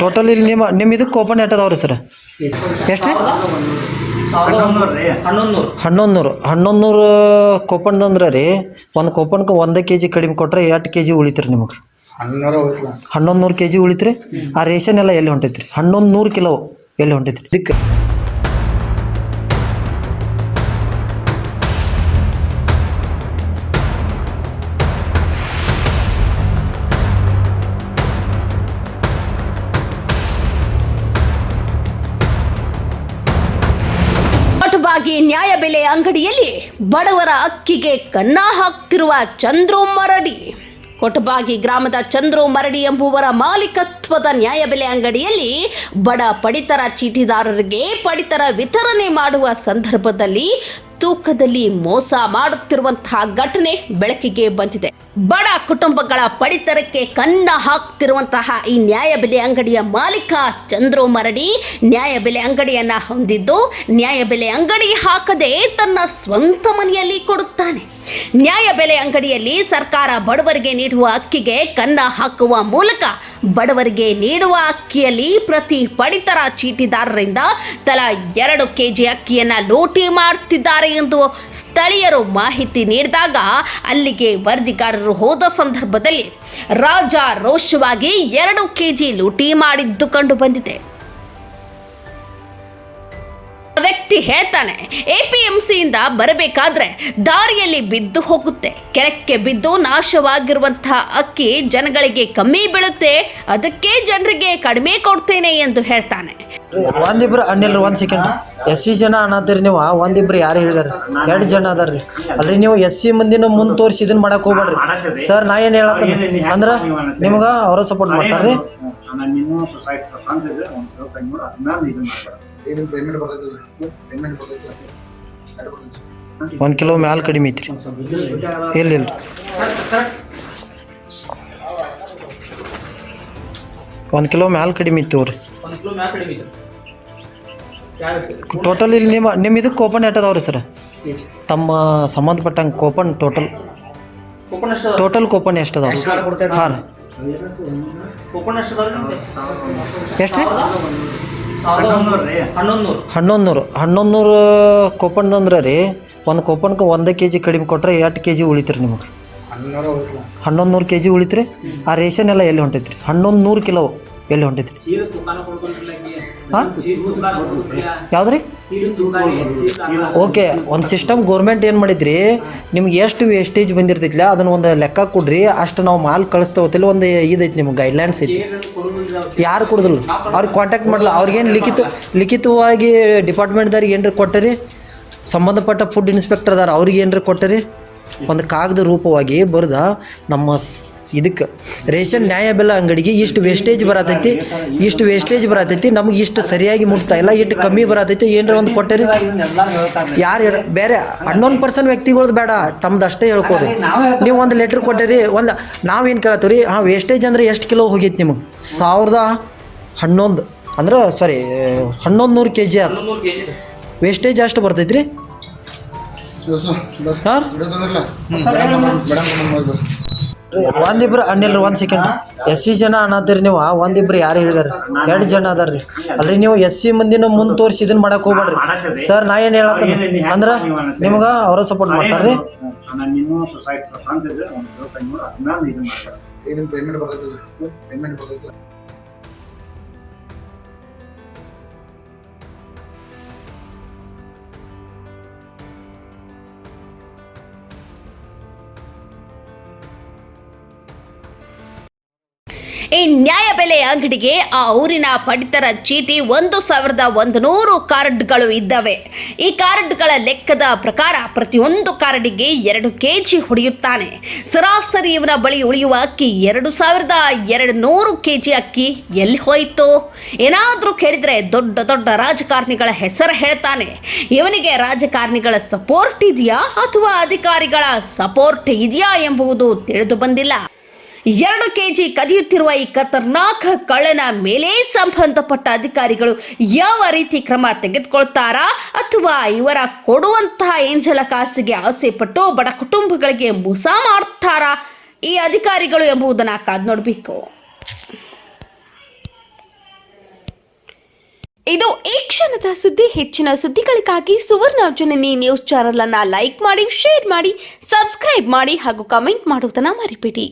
Total ಇಲ್ಲಿ ನಿಮ್ಮ ನಿಮ್ಮ ಇದಕ್ಕೆ ಓಪನ್ ಎಟ್ ಅದಾವ್ರಿ ಸರ್ ಎಷ್ಟು ರೀ? ಹನ್ನೊಂದು ನೂರು ಹನ್ನೊಂದು ನೂರು ಹನ್ನೊಂದು ನೂರು ಕೂಪನ್ದು ಅಂದ್ರೆ ರೀ ಒಂದು ಕೂಪನ್ಗೆ ಒಂದು ಕೆ ಜಿ ಕಡಿಮೆ ಕೊಟ್ಟರೆ ಎಷ್ಟು ಕೆ ಜಿ ಉಳಿತ್ರಿ ನಿಮಗೆ? ಹನ್ನೊಂದು ನೂರು ಕೆ ಜಿ ಉಳಿತ್ರಿ? ಆ ರೇಷನ್ ಎಲ್ಲ ಎಲ್ಲಿ ಹೊಂಟೈತ್ರಿ? ಹನ್ನೊಂದು ನೂರು ಕಿಲೋ ಎಲ್ಲಿ ಹೊಂಟೈತ್ರಿ? ಇದಕ್ಕೆ ಕಟುಬಾಗಿ ನ್ಯಾಯಬೆಲೆ ಅಂಗಡಿಯಲ್ಲಿ ಬಡವರ ಅಕ್ಕಿಗೆ ಕನ್ನ ಹಾಕ್ತಿರುವ ಚಂದ್ರು ಮರಡಿ. ಕೊಟಬಾಗಿ ಗ್ರಾಮದ ಚಂದ್ರು ಮರಡಿ ಎಂಬುವರ ಮಾಲೀಕತ್ವದ ನ್ಯಾಯಬೆಲೆ ಅಂಗಡಿಯಲ್ಲಿ ಬಡ ಪಡಿತರ ಚೀಟಿದಾರರಿಗೆ ಪಡಿತರ ವಿತರಣೆ ಮಾಡುವ ಸಂದರ್ಭದಲ್ಲಿ ತೂಕದಲ್ಲಿ ಮೋಸ ಮಾಡುತ್ತಿರುವಂತಹ ಘಟನೆ ಬೆಳಕಿಗೆ ಬಂದಿದೆ. ಬಡ ಕುಟುಂಬಗಳ ಪಡಿತರಕ್ಕೆ ಕನ್ನ ಹಾಕ್ತಿರುವಂತಹ ಈ ನ್ಯಾಯಬೆಲೆ ಅಂಗಡಿಯ ಮಾಲೀಕ ಚಂದ್ರು ಮರಡಿ ನ್ಯಾಯಬೆಲೆ ಅಂಗಡಿಯನ್ನ ಹೊಂದಿದ್ದು ನ್ಯಾಯಬೆಲೆ ಅಂಗಡಿ ಹಾಕದೆ ತನ್ನ ಸ್ವಂತ ಮನೆಯಲ್ಲಿ ಕೊಡುತ್ತಾನೆ. ನ್ಯಾಯಬೆಲೆ ಅಂಗಡಿಯಲ್ಲಿ ಸರ್ಕಾರ ಬಡವರಿಗೆ ನೀಡುವ ಅಕ್ಕಿಗೆ ಕನ್ನ ಹಾಕುವ ಮೂಲಕ ಬಡವರಿಗೆ ನೀಡುವ ಅಕ್ಕಿಯಲ್ಲಿ ಪ್ರತಿ ಪಡಿತರ ಚೀಟಿದಾರರಿಂದ ತಲಾ ಎರಡು ಕೆಜಿ ಅಕ್ಕಿಯನ್ನ ಲೂಟಿ ಮಾಡ್ತಿದ್ದಾರೆ ಎಂದು ಸ್ಥಳೀಯರು ಮಾಹಿತಿ ನೀಡಿದಾಗ ಅಲ್ಲಿಗೆ ವರದಿಗಾರರು ಹೋದ ಸಂದರ್ಭದಲ್ಲಿ ರಾಜ ರೋಷವಾಗಿ ಎರಡು ಕೆಜಿ ಲೂಟಿ ಮಾಡಿದ್ದು ಕಂಡು ಬಂದಿದೆ. ವ್ಯಕ್ತಿ ಹೇಳ್ತಾನೆ, ಎಪಿಎಂಸಿಯಿಂದ ಬರಬೇಕಾದ್ರೆ ದಾರಿಯಲ್ಲಿ ಬಿದ್ದು ಹೋಗುತ್ತೆ. ಕೆಳಕ್ಕೆ ಬಿದ್ದು ನಾಶವಾಗಿರುವಂತಹ ಅಕ್ಕಿ ಜನಗಳಿಗೆ ಕಮ್ಮಿ ಬೀಳುತ್ತೆ. ಅದಕ್ಕೆ ಜನರಿಗೆ ಕಡಿಮೆ ಕೊಡ್ತೇನೆ ಎಂದು ಹೇಳ್ತಾನೆ. ಒಂದಿಬ್ರು ಅಣ್ಣಿಲ್ರಿ, ಒಂದು ಸೆಕೆಂಡ್ ಎಸ್ ಸಿ ಜನ ಅನ್ನತ್ತೀರಿ ನೀವು ಒಂದಿಬ್ರು ಯಾರು ಹೇಳಿದಾರೆ ಎರಡು ಜನ ಅದಾರ್ರಿ. ಅಲ್ರಿ ನೀವು ಎಸ್ ಸಿ ಮಂದಿನ ಮುಂದೆ ತೋರಿಸಿ ಇದನ್ನ ಮಾಡಕ್ ಹೋಗ್ಬೇಡ್ರಿ ಸರ್ ನಾ ಏನು ಹೇಳತ್ತೀನಿ? ಅಂದ್ರೆ ನಿಮ್ಗೆ ಅವರ ಸಪೋರ್ಟ್ ಎರಡು ಬರ್ತೈತಿ ಒಂದು ಕಿಲೋ ಮ್ಯಾಲ ಕಡಿಮೆ ಐತ್ರಿ. ಇಲ್ಲ ಒಂದು ಕಿಲೋ ಮ್ಯಾಲ ಕಡಿಮೆ ಇತ್ತು ರೀ ಒಂದು ಕಿಲೋ ಮ್ಯಾಪ್ ಕಡಿಮೆ ಇದೆ ಟೋಟಲ್ ಇಲ್ಲಿ ನಿಮ್ಮ ನಿಮ್ಮ ಇದಕ್ಕೆ ಕೂಪನ್ ಎಟ್ ರೀ ಸರ್? ತಮ್ಮ ಸಂಬಂಧಪಟ್ಟಂಗೆ ಕೂಪನ್ ಟೋಟಲ್ ಕೂಪನ್ ಎಷ್ಟು ಟೋಟಲ್ ಕೂಪನ್ ಎಷ್ಟು ಅದಾವ ಹಾಂ ರೀ. ಕೂಪನ್ ಎಷ್ಟು ಹನ್ನೊಂದು ನೂರು ಹನ್ನೊಂದು ನೂರು ಹನ್ನೊಂದು ಕೂಪನ್ದು ಅಂದ್ರೆ ರೀ ಒಂದು ಕೂಪನ್ಗೆ ಒಂದು ಕೆ ಜಿ ಕಡಿಮೆ ಕೊಟ್ಟರೆ ಎಷ್ಟು ಕೆ ಜಿ ಉಳಿತೀರಿ ನಿಮಗೆ? ಹನ್ನೊಂದು ನೂರು ಕೆ ಜಿ ಉಳಿತ್ರಿ? ಆ ರೇಷನ್ ಎಲ್ಲ ಎಲ್ಲಿ ಹೊಂಟೈತ್ರಿ? ಹನ್ನೊಂದು ನೂರು ಕಿಲೋ ಎಲ್ಲಿ ಹೊಂಟೈತ್ರಿ. ಹಾಂ? ಯಾವ್ದು ರೀ ಓಕೆ ಒಂದು ಸಿಸ್ಟಮ್ ಗೌರ್ಮೆಂಟ್ ಏನು ಮಾಡಿದ್ರಿ? ನಿಮ್ಗೆ ಎಷ್ಟು ವೇಸ್ಟೇಜ್ ಬಂದಿರ್ತೈತಿಲ್ಲ ಅದನ್ನ ಒಂದು ಲೆಕ್ಕ ಕೊಡ್ರಿ. ಅಷ್ಟು ನಾವು ಮಾಲ್ ಕಳಿಸ್ತಾ ಹೋಗ್ತಿಲ್ಲ ಒಂದು ಇದೈತಿ ನಿಮ್ಗೆ ಗೈಡ್ಲೈನ್ಸ್ ಐತಿ. ಯಾರು ಕೊಡುದಿಲ್ಲ? ಅವ್ರಿಗೆ ಕಾಂಟ್ಯಾಕ್ಟ್ ಮಾಡಲ್ಲ ಅವ್ರಿಗೇನು ಲಿಖಿತ ಲಿಖಿತವಾಗಿ ಡಿಪಾರ್ಟ್ಮೆಂಟ್ದವ್ರಿಗೆ ಏನ್ರಿ ಕೊಟ್ಟರಿ? ಸಂಬಂಧಪಟ್ಟ ಫುಡ್ ಇನ್ಸ್ಪೆಕ್ಟರ್ ಅದಾರ ಅವ್ರಿಗೆ ಏನ್ರಿ ಕೊಟ್ಟರಿ? ಒಂದು ಕಾಗದ ರೂಪವಾಗಿ ಬರ್ದ ನಮ್ಮ ಇದಕ್ಕೆ ರೇಷನ್ ನ್ಯಾಯ ಬೆಲ್ಲ ಅಂಗಡಿಗೆ ಇಷ್ಟು ವೇಸ್ಟೇಜ್ ಬರತೈತಿ ಇಷ್ಟು ವೇಸ್ಟೇಜ್ ಬರತೈತಿ ನಮ್ಗೆ ಇಷ್ಟು ಸರಿಯಾಗಿ ಮುಟ್ತಾ ಇಲ್ಲ ಇಷ್ಟು ಕಮ್ಮಿ ಬರತೈತಿ ಏನರ ಒಂದು ಕೊಟ್ಟರಿ? ಯಾರು ಬೇರೆ ಹನ್ನೊಂದು ಪರ್ಸೆಂಟ್ ವ್ಯಕ್ತಿಗಳ್ದು ಬೇಡ ತಮ್ದು ಅಷ್ಟೇ ಹೇಳ್ಕೊರಿ ನೀವು ಒಂದು ಲೆಟ್ರ್ ಕೊಟ್ಟಿರಿ ಒಂದು ನಾವೇನು ಕೇಳ್ತೀವಿ ರೀ ಹಾಂ ವೇಸ್ಟೇಜ್ ಅಂದ್ರೆ ಎಷ್ಟು ಕಿಲೋ ಹೋಗೈತಿ ನಿಮಗೆ? ಸಾವಿರದ ಹನ್ನೊಂದು ಅಂದ್ರೆ ಸಾರಿ ಹನ್ನೊಂದು ನೂರು ಕೆ ಜಿ ಆಯ್ತು ವೇಸ್ಟೇಜ್ ಅಷ್ಟು ಬರ್ತೈತಿ ರೀ ಹಾಂ ಒಂದಿಬ್ರು ಅಣ್ಣಿಲ್ರಿ ಒಂದು ಸೆಕೆಂಡ್ ಎಸ್ ಸಿ ಜನ ಅನ್ನತ್ತೀರಿ ನೀವು ಒಂದಿಬ್ರು ಯಾರು ಹೇಳಿದಾರೆ ಎರಡು ಜನ ಅದಾರ್ರಿ. ಅಲ್ರಿ ನೀವು ಎಸ್ ಸಿ ಮಂದಿನ ಮುಂದೆ ತೋರಿಸಿ ಇದನ್ನ ಮಾಡಕ್ ಹೋಗ್ಬೇಡ್ರಿ ಸರ್ ನಾ ಏನು ಹೇಳತ್ತೀನಿ ಅಂದ್ರೆ ನಿಮ್ಗೆ ಅವರ ಸಪೋರ್ಟ್ ಮಾಡ್ತಾರ್ರಿ. ನಿಮ್ಮ ಈ ನ್ಯಾಯಬೆಲೆ ಅಂಗಡಿಗೆ ಆ ಊರಿನ ಪಡಿತರ ಚೀಟಿ ಒಂದು ಸಾವಿರದ ಒಂದು ನೂರು ಕಾರ್ಡ್ಗಳು ಇದ್ದವೆ. ಈ ಕಾರ್ಡ್ಗಳ ಲೆಕ್ಕದ ಪ್ರಕಾರ ಪ್ರತಿಯೊಂದು ಕಾರ್ಡಿಗೆ ಎರಡು ಕೆ ಜಿ ಹೊಡೆಯುತ್ತಾನೆ. ಸರಾಸರಿ ಇವನ ಬಳಿ ಉಳಿಯುವ ಅಕ್ಕಿ ಎರಡು ಸಾವಿರದ ಎರಡು ನೂರು ಕೆ ಜಿ ಅಕ್ಕಿ ಎಲ್ಲಿ ಹೋಯಿತು? ಏನಾದರೂ ಕೇಳಿದರೆ ದೊಡ್ಡ ದೊಡ್ಡ ರಾಜಕಾರಣಿಗಳ ಹೆಸರು ಹೇಳ್ತಾನೆ. ಇವನಿಗೆ ರಾಜಕಾರಣಿಗಳ ಸಪೋರ್ಟ್ ಇದೆಯಾ ಅಥವಾ ಅಧಿಕಾರಿಗಳ ಸಪೋರ್ಟ್ ಇದೆಯಾ ಎಂಬುದು ತಿಳಿದು ಬಂದಿಲ್ಲ. ಎರಡು ಕೆಜಿ ಕದಿಯುತ್ತಿರುವ ಈ ಖತರ್ನಾಕ್ ಕಳ್ಳನ ಮೇಲೆ ಸಂಬಂಧಪಟ್ಟ ಅಧಿಕಾರಿಗಳು ಯಾವ ರೀತಿ ಕ್ರಮ ತೆಗೆದುಕೊಳ್ತಾರಾ ಅಥವಾ ಇವರ ಕೊಡುವಂತಹ ಏಂಜಲ ಕಾಸಿಗೆ ಆಸೆ ಪಟ್ಟು ಬಡ ಕುಟುಂಬಗಳಿಗೆ ಮೋಸ ಮಾಡ್ತಾರಾ ಈ ಅಧಿಕಾರಿಗಳು ಎಂಬುದನ್ನು ಕಾದ್ ನೋಡಬೇಕು. ಇದು ಈ ಕ್ಷಣದ ಸುದ್ದಿ. ಹೆಚ್ಚಿನ ಸುದ್ದಿಗಳಿಗಾಗಿ ಸುವರ್ಣಾರ್ಜುನನಿ ಜನನಿ ನ್ಯೂಸ್ ಚಾನೆಲ್ ಅನ್ನ ಲೈಕ್ ಮಾಡಿ, ಶೇರ್ ಮಾಡಿ, ಸಬ್ಸ್ಕ್ರೈಬ್ ಮಾಡಿ ಹಾಗೂ ಕಮೆಂಟ್ ಮಾಡುವುದನ್ನು ಮರಿಬೇಡಿ.